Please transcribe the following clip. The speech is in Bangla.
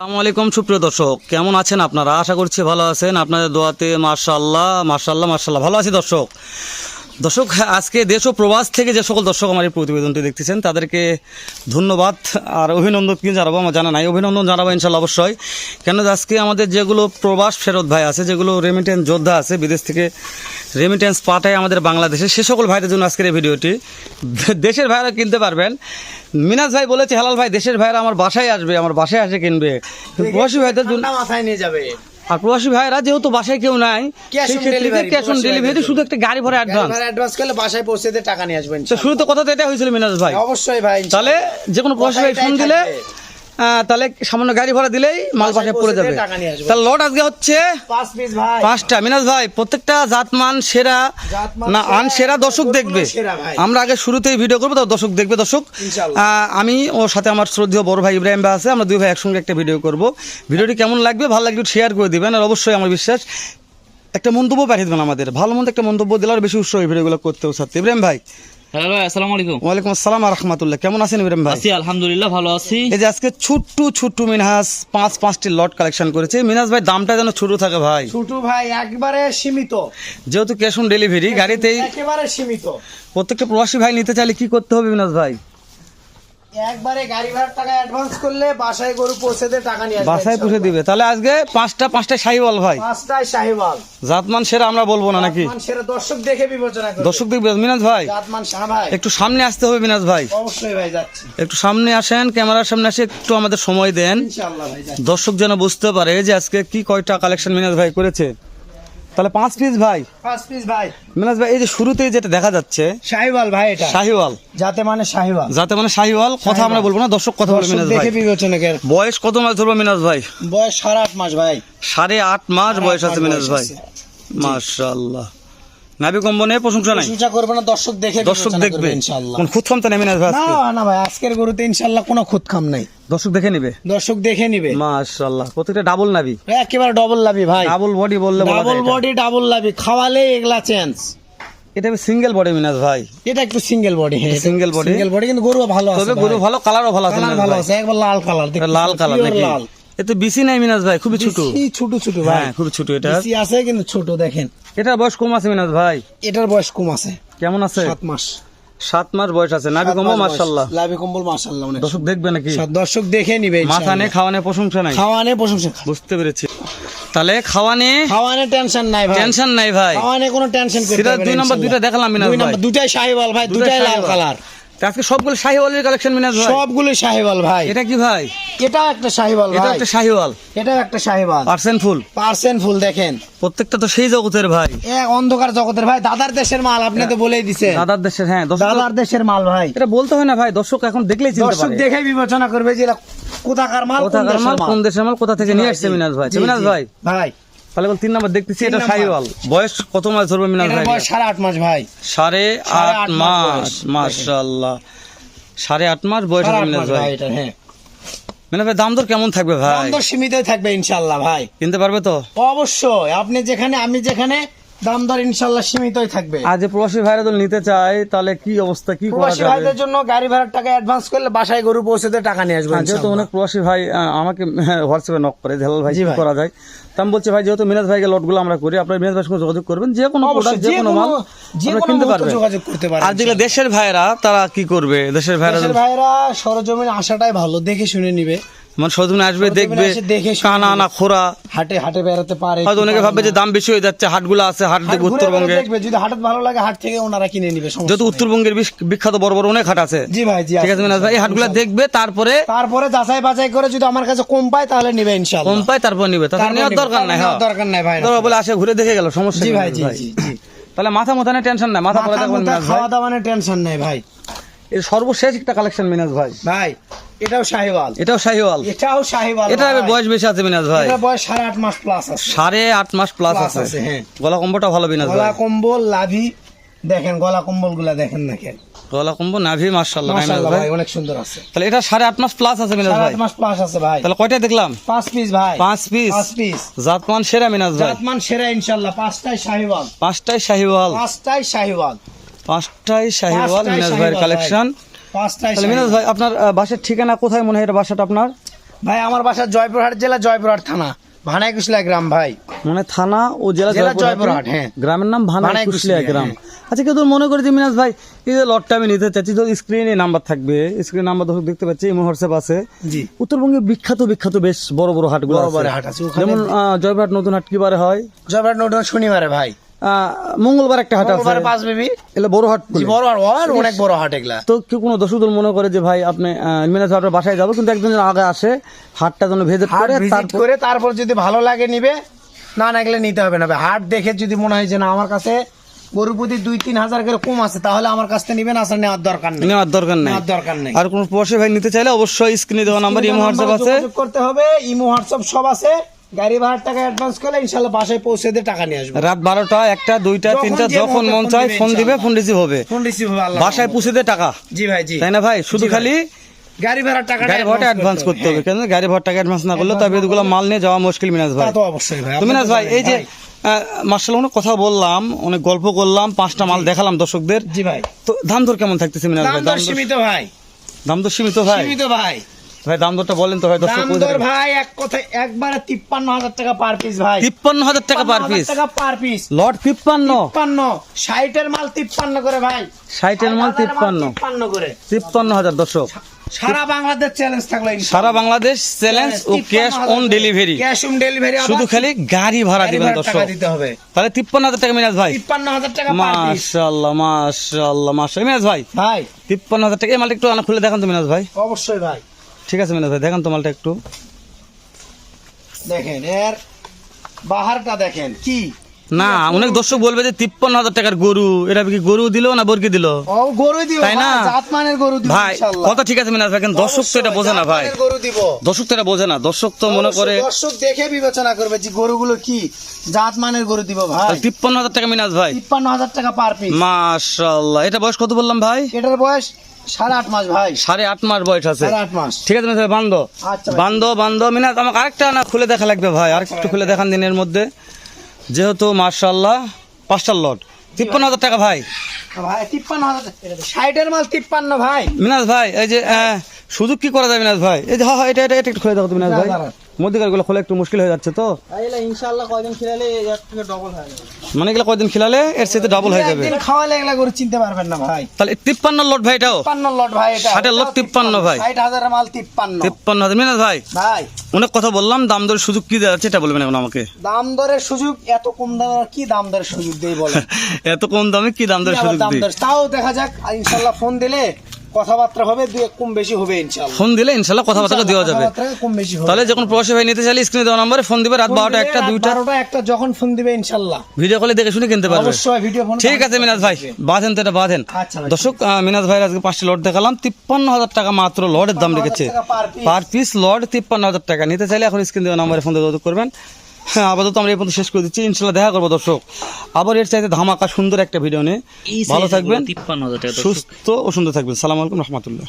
আসসালামু আলাইকুম, সুপ্রিয় দর্শক। কেমন আছেন আপনারা? আশা করছি ভালো আছেন। আপনাদের দোয়াতে মার্শাল্লাহ মার্শাল্লাহ মার্শাল্লাহ ভালো আছি দর্শক। দর্শক আজকে দেশ ও প্রবাস থেকে যে সকল দর্শক আমার এই প্রতিবেদনটি দেখতেছেন তাদেরকে ধন্যবাদ আর অভিনন্দন কি জানাব আমার জানা নাই। অভিনন্দন জানাব ইনশাল্লাহ অবশ্যই। কেন আজকে আমাদের যেগুলো প্রবাস ফেরত ভাই আছে যেগুলো রেমিটেন্স যোদ্ধা আছে বিদেশ থেকে রেমিটেন্স পাঠায় আমাদের বাংলাদেশে সে সকল ভাইদের জন্য আজকের এই ভিডিওটি। দেশের ভাইরা কিনতে পারবেন। মিনাজ ভাই বলেছে হেলাল ভাই দেশের ভাইরা আমার বাসায় আসবে আমার বাসায় আসে কিনবে। প্রবাসী ভাইদের জন্য মাথায় নিয়ে যাবে। আর প্রবাসী ভাইরা যেহেতু বাসায় কেউ নাই ক্যাশ অন ডেলিভারি শুধু একটা গাড়ি ভরে অ্যাডভান্স অ্যাডভান্স করলে বাসায় পৌঁছে দিয়ে টাকা নিয়ে আসবেন তো শুরুতে কথা তো এটা হয়েছিল মিনাজ ভাই। অবশ্যই ভাই তাহলে যে কোনো প্রবাসী ভাই ফোন দিলে তাহলে সামান্য গাড়ি ভাড়া দিলেই মাল পাশে পড়ে যাবে। তাহলে লট আজকে হচ্ছে পাঁচটা। মিনাজ ভাই প্রত্যেকটা জাতমান সেরা না আন সেরা দর্শক দেখবে। আমরা আগে শুরুতেই ভিডিও করব তো দর্শক দেখবে দর্শক। আমি ওর সাথে আমার শ্রদ্ধেয় বড় ভাই ইব্রাহিম ভাই আছে আমরা দুই ভাই একসঙ্গে একটা ভিডিও করব। ভিডিওটি কেমন লাগবে? ভালো লাগবে শেয়ার করে দিবেন আর অবশ্যই আমার বিশ্বাস একটা মন্তব্য পাঠিয়ে দেবেন আমাদের। ভালো মন্দ একটা মন্তব্য দিলে আর বেশি উৎসাহ ভিডিওগুলো করতেও সাথে। ইব্রাহিম ভাই হ্যালো আসসালামু আলাইকুম। ওয়ালাইকুম আসসালাম রহমতুল্লাহ। কেমন আছেন ইব্রাহিম ভাই? আছি আলহামদুলিল্লাহ ভালো আছি। এই যে আজকে ছোট্ট ছোট্ট মিনহাস পাঁচ পাঁচটি লট কালেকশন করেছে। মিনহাস ভাই দামটা যেন ছোট থাকে ভাই। ছোটু ভাই একবারে সীমিত। যেহেতু ক্যাশ অন ডেলিভারি গাড়িতেই একেবারে সীমিত। প্রত্যেকটা প্রবাসী ভাই নিতে চাইলে কি করতে হবে মিনাস ভাই? একবারে গাড়ি ভাড়ার টাকা অ্যাডভান্স করলে বাসায় গরু পৌঁছে দিয়ে টাকা নিয়ে বাসায় পুষে দিবে। তাহলে আজকে পাঁচটা পাঁচটা শাহিওয়াল ভাই। পাঁচটায় শাহিওয়াল। জাতমান সেরা আমরা বলব না নাকি? জাতমান সেরা দর্শক দেখে বিবেচনা করবে দর্শক দেখবে মিনাজ ভাই। জাতমান শাহ ভাই। একটু সামনে আসতে হবে মিনাজ ভাই। অবশ্যই ভাই যাচ্ছি। একটু সামনে আসেন ক্যামেরার সামনে আসে একটু আমাদের সময় দেন। ইনশাআল্লাহ ভাই দর্শক যেন বুঝতে পারে যে আজকে কি কয়টা কালেকশন মিনাজ ভাই করেছে। তাহলে পাঁচ পিস ভাই। পাঁচ পিস ভাই। মিনাজ ভাই এই যে শুরুতেই যেটা দেখা যাচ্ছে শাহিওয়াল ভাই এটা। শাহিওয়াল। যাতে মানে শাহিওয়াল। যাতে মানে শাহিওয়াল কথা আমরা বলব না দর্শক কথা বলবে মিনাজ ভাই। দেখে বিবেচনা করে বয়স কত মাস ধরবো মিনাজ ভাই? বয়স সাড়ে আট মাস ভাই। সাড়ে আট মাস বয়স আছে মিনাজ ভাই। আছে। মাশাআল্লাহ নাবি কম্বনে প্রশংসা নাই। প্রশংসা করবে না দর্শক দেখে দর্শক দেখবে। ইনশাআল্লাহ। কোন খুদ খামতা নেই মিনাজ ভাই না না ভাই আজকের গরুতে ইনশাআল্লাহ কোনো খুদ খাম নাই। দর্শক দেখে নিবে? দর্শক দেখে নিবে। মাশাআল্লাহ প্রত্যেকটা ডাবল নাবি। একেবারে ডবল লাভি ভাই। ডাবল বডি বললে ডাবল বডি ডাবল খাওয়ালে এগুলা এটা সিঙ্গেল বডি মিনাজ ভাই। এটা একটু সিঙ্গেল বডি হ্যাঁ Single body? সিঙ্গেল বডি কিন্তু গরু ভালো আছে তবে গরু ভালো কালারও ভালো আছে কালার ভালো আছে একবার লাল কালার লাল কালার নাকি? লাল। এতে বিসি নাই মিনাজ ভাই খুবই ছোট। ছোট ছোট ভাই। হ্যাঁ খুবই ছোট এটা। বেশি আছে কিন্তু ছোট দেখেন। এটার বয়স কম আছে মিনাজ ভাই। এটার বয়স কম আছে। কেমন আছে? সাত মাস। সাত মাস বয়স আছে। মাশাআল্লাহ। কম্বল মাশাআল্লাহ অনেক। দর্শক দেখবে নাকি? দর্শক দেখে নিবে মাথা নেই খাওয়ানে প্রশংসা নাই? খাওয়ানে প্রশংসা। বুঝতে পেরেছি। তাহলে খাওয়ানে খাওয়ানে টেনশন নাই ভাই। টেনশন নাই ভাই। খাওয়ানে কোনো টেনশন করতে না দুই নম্বর। দুইটা দেখালাম মিনাজ দুই নম্বর দুটাই শাহিওয়াল ভাই দুটাই লাল কালার। আজকে সবগুলো শাহিওয়ালের কালেকশন মিনাজ ভাই সবগুলো শাহিওয়াল ভাই। এটা কি ভাই? এটা একটা শাহিওয়াল এটা একটা শাহিওয়াল। এটাও একটা Sahiwal. Percent full percent full দেখেন। প্রত্যেকটা তো সেই জগতের ভাই। এ অন্ধকার জগতের ভাই। দাদার দেশের মাল আপনি তো বলেই দিছেন। দাদার দেশের হ্যাঁ দাদার দেশের মাল ভাই। এটা বলতে হয় না ভাই দর্শক এখন দেখলেই চিনতে দর্শক দেখে বিবেচনা করবে যে কোথাকার মাল কোন কোথাকার দেশের মাল মাল। দেশের মাল কোথা থেকে নিয়ে আসছে মিনাজ ভাই। মিনাজ ভাই ভাই। তাহলে তিন নম্বর দেখতেছি এটা নাম্বার। বয়স কত মাস ধরবে মিনাজ ভাই বয়স সাড়ে আট মাস ভাই। সাড়ে সাড়ে আট আট মাস মাস মাশাআল্লাহ। সাড়ে আট মাস বয়স সাড়ে আছে আট মিনাজ মাস ভাই। ভাই এটা হ্যাঁ। ভাই দাম দর কেমন থাকবে ভাই? দাম দর সীমিতই থাকবে ইনশাল্লাহ ভাই। কিনতে পারবে তো? অবশ্যই আপনি যেখানে আমি যেখানে দাম দর ইনশাল্লাহ সীমিতই থাকবে। আজ যে প্রবাসী ভাইরা যদি নিতে চায় তাহলে কি অবস্থা কি করা প্রবাসী ভাইদের জন্য গাড়ি ভাড়ার টাকা অ্যাডভান্স করলে বাসায় গরু টাকা নিয়ে আসবে হ্যাঁ, যেহেতু অনেক প্রবাসী ভাই আমাকে হোয়াটসঅ্যাপে নক করে হেলাল ভাই কি করা যায়? তা আমি বলছি ভাই যেহেতু মিনাজ ভাইকে লটগুলো আমরা করি আপনার মিনাজ ভাইয়ের সঙ্গে যোগাযোগ করবেন যে কোনো প্রোডাক্ট যে কোনো মাল যে কোনো কিনতে পারবেন। যোগাযোগ করতে আর যেগুলো দেশের ভাইরা তারা কি করবে? দেশের ভাইরা দেশের ভাইরা সরজমিন আসাটাই ভালো দেখে শুনে নিবে। মানে সরজমিনে আসবে দেখবে কানা না খোরা। হাটে হাটে বেড়াতে পারে হয়তো অনেকে ভাববে যে দাম বেশি হয়ে যাচ্ছে হাটগুলো আছে হাট দেখবে উত্তরবঙ্গে। যদি হাটে ভালো লাগে হাট থেকে ওনারা কিনে নিবে যেহেতু উত্তরবঙ্গের বিখ্যাত বড় বড় অনেক হাট আছে। জি ভাই জি ঠিক আছে মিনাজ ভাই এই হাটগুলো দেখবে তারপরে তারপরে যাচাই বাছাই করে যদি আমার কাছে কম পায় তাহলে নিবে ইনশাআল্লাহ কম পায় তারপর নিবে। তারপর নেওয়ার দরকার নাই হ্যাঁ। দরকার নাই ভাই ধরো বলে আসে ঘুরে দেখে গেল সমস্যা জি ভাই জি জি তাহলে মাথা মতো টেনশন নাই মাথা পরে মাথা থাকবেন মুথা খাওয়া দাওয়া মানে টেনশন নাই ভাই। এর সর্বশেষ একটা কালেকশন মিনাজ ভাই। ভাই এটাও শাহিওয়াল। এটাও শাহিওয়াল। এটাও শাহিওয়াল এটা বয়স বেশি আছে মিনাজ ভাই। এটার বয়স সাড়ে আট মাস প্লাস আছে। সাড়ে আট মাস প্লাস আছে। আছে, হ্যাঁ। গলা কম্বটা ভালো মিনাজ গলা কম্বল লাভি দেখেন গলা কম্বলগুলা দেখেন না কেন। গলা কম্ব নাভি মার্শাল্লাহ মাশাআল্লাহ ভাই। ভাই অনেক সুন্দর আছে। তাহলে এটা সাড়ে আট মাস প্লাস আছে মিনাজ ভাই। আট মাস প্লাস আছে ভাই। তাহলে কয়টা দেখলাম? পাঁচ পিস ভাই। পাঁচ পিস পাঁচ পিস জাতমান সেরা মিনাজ ভাই। জাতমান সেরা পাঁচটাই শাহিওয়াল। পাঁচটাই শাহিওয়াল। পাঁচটাই শাহিওয়াল। পাঁচটাই শাহিওয়াল মিনাজ ভাইয়ের কালেকশন ভাই আপনার বাসার ঠিকানা কোথায় মনে হয় এটা বাসাটা আপনার? ভাই আমার বাসা জয়পুরহাট জেলা জয়পুরহাট থানা। ভানাই কুশলা গ্রাম ভাই। মানে থানা ও জেলা জয়পুরহাট জয়পুরহাট, হ্যাঁ। গ্রামের নাম ভানাই কুশলিয়া কুশলিয়া, গ্রাম। হ্যাঁ। আচ্ছা কেউ তো মনে করে যে মিনাজ ভাই এই যে লটটা আমি নিতে চাচ্ছি তো স্ক্রিনে নাম্বার থাকবে। স্ক্রিনে নাম্বার দর্শক দেখতে পাচ্ছি ইমো হোয়াটসঅ্যাপ আছে জি। উত্তরবঙ্গে বিখ্যাত বিখ্যাত বেশ বড় বড় হাটগুলো বড় বড় হাট আছে, যেমন জয়পুরহাট নতুন হাট কিবারে হয়? জয়পুরহাট নতুন শনিবারে ভাই। মঙ্গলবার একটা হাট আছে। পাঁচ বেবি। এগুলো বড় হাট জি, বড় হাট অনেক বড় হাট এগুলা। তো কেউ কোনো মনে করে যে ভাই আপনি মিনাজ আপনার বাসায় যাব কিন্তু একজন আগে আসে হাটটা যেন ভেজেট করে তারপর করে তারপর যদি ভালো লাগে নিবে না না গেলে নিতে হবে না হাট দেখে যদি মনে হয় যে না আমার কাছে গরু প্রতি দুই তিন হাজার করে কম আছে তাহলে আমার কাছ থেকে নিবেন আসলে নেওয়ার দরকার নেই। নেওয়ার দরকার নেই। দরকার নেই। আর কোনো প্রবাসী ভাই নিতে চাইলে অবশ্যই স্ক্রিনে দেওয়া নাম্বার ইমো হোয়াটসঅ্যাপ আছে। করতে হবে ইমো হোয়াটসঅ্যাপ সব আছে। গাড়ি ভাড়ার টাকা অ্যাডভান্স করলে ইনশাল্লাহ বাসায় পৌঁছে দিয়ে টাকা নিয়ে আসব। রাত বারোটা একটা দুইটা তিনটা যখন মন চায় ফোন দিবে ফোন রিসিভ হবে। ফোন রিসিভ হবে আল্লাহ বাসায় পুষে দিয়ে টাকা? জি ভাই জি। তাই না ভাই? শুধু খালি গাড়ি টাকা গাড়ি ভাড়াটা অ্যাডভান্স করতে হবে। কেন? গাড়ি ভাড়া টাকা অ্যাডভান্স না করলে তবে এগুলো মাল নিয়ে যাওয়া মুশকিল মিনাজ ভাই। তা অবশ্যই ভাই মিনাজ ভাই এই যে মার্শাল অনেক কথা বললাম অনেক গল্প করলাম পাঁচটা মাল দেখালাম দর্শকদের। জি ভাই। তো দাম দর কেমন থাকতেছে মিনাজ দাম ভাই দর সীমিত ভাই। দাম দর সীমিত ভাই? সীমিত ভাই। ভাই দাম দরটা বলেন তো ভাই দর্শক ভাই এক কথায় একবারে তিপ্পান্ন হাজার টাকা পার পিস ভাই। তিপ্পান্ন হাজার টাকা পার পিস টাকা পার পিস লট মাল তিপ্পান্ন করে ভাই। মাল 60,000 তিপ্পান্ন। তিপ্পান্ন করে। তিপ্পান্ন হাজার দর্শক। সারা বাংলাদেশ চ্যালেঞ্জ থাকল সারা Bangladesh challenge O cash on delivery cash on delivery শুধু খালি গাড়ি ভাড়া দিবেন দর্শক। দিতে হবে। তাহলে তিপ্পান্ন হাজার টাকা মিনাজ ভাই। তিপ্পান্ন হাজার টাকা পার পিস মাশাল্লাহ মাশাল্লাহ মাশাল্লাহ মিনাজ ভাই। ভাই। তিপ্পান্ন হাজার টাকা এই মালটা একটু আনা খুলে দেখান তো মিনাজ ভাই। অবশ্যই ভাই। ঠিক আছে মিনাজ দেখেন দেখান তো মালটা একটু। দেখেন এর বাহারটা দেখেন কি? না অনেক দর্শক বলবে যে তিপ্পান্ন হাজার টাকার গরু। এটা কি গরু দিল না বর্গি দিল? তাই না? ভাই, দিব ভাই কথা ঠিক আছে মিনাজ ভাই কিন্তু দর্শক তো এটা বোঝে না ভাই। দর্শক তো এটা বোঝে না। দর্শক তো মনে করে দর্শক দেখে বিবেচনা করবে যে গরুগুলো কি জাতমানের গরু দিব ভাই। তিপ্পান্ন হাজার টাকা মিনাজ ভাই। তিপ্পান্ন হাজার টাকা পার পিস মাশাল্লাহ এটা বয়স কত বললাম ভাই? এটার বয়স সাড়ে আট মাস ভাই। সাড়ে আট মাস বয়স আছে। ঠিক আছে ভাই বান্ধ। আচ্ছা ভাই। বান্ধ বান্ধ। মিনাজ আমাকে আরেকটা না খুলে দেখা লাগবে ভাই। আরেকটু খুলে দেখান দিনের মধ্যে। যেহেতু মার্শাল্লাহ পাঁচটা লট তিপ্পান্ন হাজার টাকা ভাই। ভাই তিপ্পান্ন হাজার ষাটের মাল তিপ্পান্ন ভাই। মিনাজ ভাই এই যে সুযোগ কি করা যায় মিনাজ ভাই? এই যে হ্যাঁ হ্যাঁ, এটা এটা এটা একটু খুলে দেখো মিনাজ ভাই। খোলা একটু মুশকিল হয়ে যাচ্ছে তো? ইনশাল্লাহ কয়দিন খেলালে এর থেকে ডবল হয়ে যাবে। মানে এগুলো কয়দিন খেলালে এর সাথে ডাবল হয়ে যাবে? একদিন খাওয়ালে এগুলা গরু চিনতে পারবেন না ভাই। তাহলে তিপ্পান্ন লট ভাই এটাও? লট ভাই এটা। লট তিপ্পান্ন ভাই। ষাট হাজারের মাল তিপ্পান্ন। তিপ্পান্ন হাজার। মিনাজ ভাই ভাই। অনেক কথা বললাম দাম দরের সুযোগ কি দেওয়া যাচ্ছে এটা বলবেন এখন আমাকে? দাম দরের সুযোগ এত কম দাম কি দাম দরের সুযোগ দেই বলেন? এত কম দামে কি দাম দরের সুযোগ দর? তাও দেখা যাক আর ইনশাল্লাহ ফোন দিলে কথাবার্তা হবে দুই কম বেশি হবে ইনশাল্লাহ ফোন দিলে ইনশাল্লাহ কথাবার্তা দেওয়া যাবে। কম বেশি হবে। তাহলে যখন প্রবাসী ভাই নিতে চাইলে স্ক্রিনে দেওয়া নাম্বারে ফোন দিবে রাত বারোটা একটা দুইটা। বারোটা একটা যখন ফোন দিবে ইনশাল্লাহ ভিডিও কলে দেখে শুনে কিনতে পারবে। অবশ্যই ভিডিও ফোন ঠিক আছে মিনাজ ভাই বাঁধেন তো এটা বাঁধেন। আচ্ছা দর্শক মিনাজ ভাই আজকে পাঁচটি লট দেখালাম। তিপ্পান্ন হাজার টাকা মাত্র লটের দাম রেখেছে। পার পিস লট তিপ্পান্ন হাজার টাকা। নিতে চাইলে এখন স্ক্রিন দেওয়া নাম্বারে ফোন দিয়ে যোগাযোগ করবেন। হ্যাঁ আপাতত আমরা এই পর্যন্ত শেষ করে দিচ্ছি। ইনশাল্লাহ দেখা করব দর্শক। আবার এর চাইতে ধামাকা সুন্দর একটা ভিডিও নিয়ে। ভালো থাকবেন। সুস্থ ও সুন্দর থাকবেন। সালাম আলাইকুম রহমতুল্লাহ।